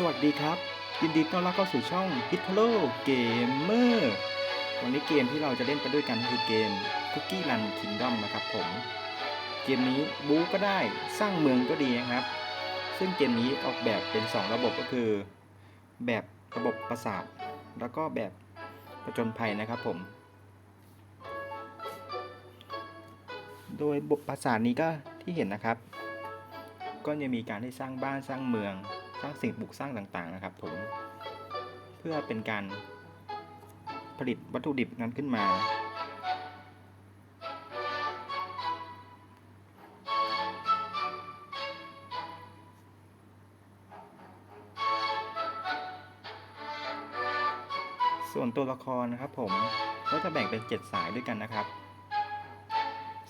สวัสดีครับ ยินดีต้อนรับเข้าสู่ช่อง h i t l o Gamer วันนี้เกมที่เราจะเล่นไปด้วยกันคือเกม Cookie Run Kingdom นะครับผม เกมนี้บู๊ก็ได้สร้างเมืองก็ดีนะครับ ซึ่งเกมนี้ออกแบบเป็น 2 ระบบก็คือ แบบระบบประสาท แล้วก็แบบประจนภัยนะครับผม โดยบทประสาทนี้ก็ที่เห็นนะครับ ก็จะมีการให้สร้างบ้านสร้างเมือง สร้างสิ่งปลูกสร้างต่างๆนะครับ ผมเพื่อเป็นการผลิตวัตถุดิบนั้นขึ้นมา ส่วนตัวละครนะครับผมก็จะแบ่งเป็น 7 สายด้วยกันนะครับ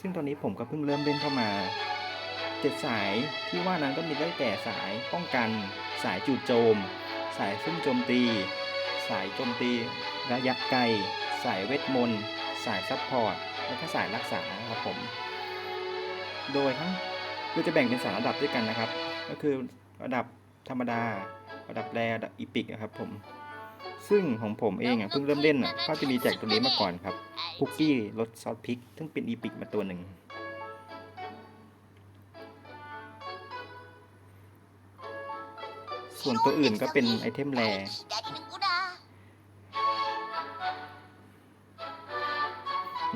ซึ่งตอนนี้ผมก็เพิ่งเริ่มเล่นเข้ามา เจ็ดสายที่ว่านั้นก็มีได้แก่สายป้องกัน สายจู่โจม สายซุ่มโจมตี สายโจมตี ระยะไกล สายเวทมนต์ สายซัพพอร์ต แล้วก็สายรักษาครับผม โดยทั้งคือจะแบ่งเป็นสามระดับด้วยกันนะครับ ก็คือระดับธรรมดา ระดับแรระดับอีพิกนะครับผม ซึ่งของผมเองอะเพิ่งเริ่มเล่นอะก็จะมีแจกตัวนี้มาก่อนครับคุกกี้รสซอสพริก ซึ่งเป็นอีพิกมาตัวหนึ่ง ส่วนตัวอื่นก็เป็นไอเทมแร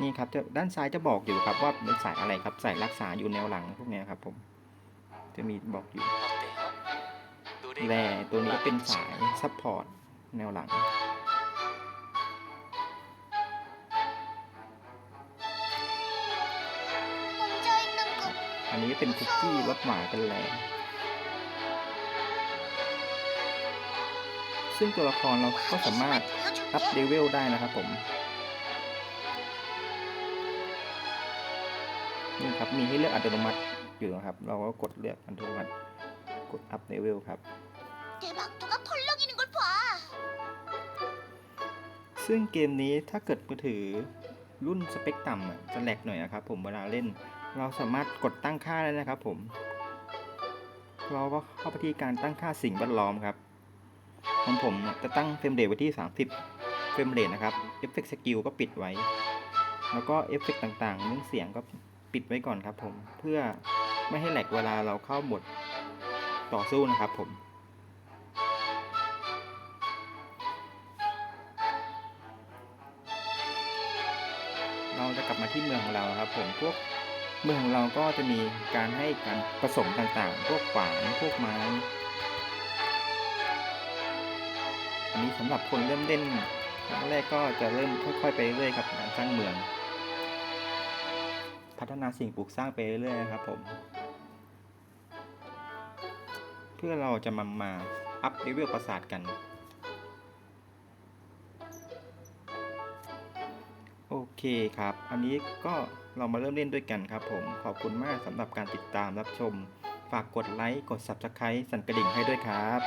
นี่ครับจะด้านซ้ายจะบอกอยู่ครับว่าเป็นสายอะไรครับสายรักษาอยู่แนวหลังพวกเนี้ยครับผม จะมีบอกอยู่ดูได้แรตัวนี้เป็นสายซัพพอร์ตแนวหลังอันนี้เป็นคุกกี้รสหวานเป็นแรง ซึ่งตัวละครเราก็สามารถอัพเลเวลได้นะครับผมนี่ครับมีให้เลือกอัตโนมัติอยู่นะครับ เราก็กดเลือกอัตโนมัติกดอัพเลเวลครับซึ่งเกมนี้ถ้าเกิดมือถือรุ่นสเปคต่ำจะแหลกหน่อยนะครับผมเวลาเล่นเราสามารถกดตั้งค่าได้นะครับผม เราก็เข้าไปที่การตั้งค่าสิ่งแวดล้อมครับ ของผมจะตั้งเฟรมเรทไว้ที่ 30 เฟรมเรทนะครับเอฟเฟกต์สกิลก็ปิดไว้ แล้วก็เอฟเฟกต์ต่างๆ เรื่องเสียงก็ปิดไว้ก่อนครับผมเพื่อไม่ให้แหลกเวลาเราเข้าหมดต่อสู้นะครับผมเราจะกลับมาที่เมืองของเราครับผมพวกเมืองของเราก็จะมีการให้การผสมต่างๆ พวกขวานพวกไม้ อันนี้สำหรับคนเริ่มเล่นครั้งแรกก็จะเริ่มค่อยๆไปเรื่อยๆครับการสร้างเมือง พัฒนาสิ่งปลูกสร้างไปเรื่อยๆครับผม เพื่อเราจะมามาอัพเลเวลปราสาทกัน โอเคครับ อันนี้ก็เรามาเริ่มเล่นด้วยกันครับผม ขอบคุณมากสำหรับการติดตามรับชม ฝากกดไลค์ กด Subscribe สั่นกระดิ่งให้ด้วยครับ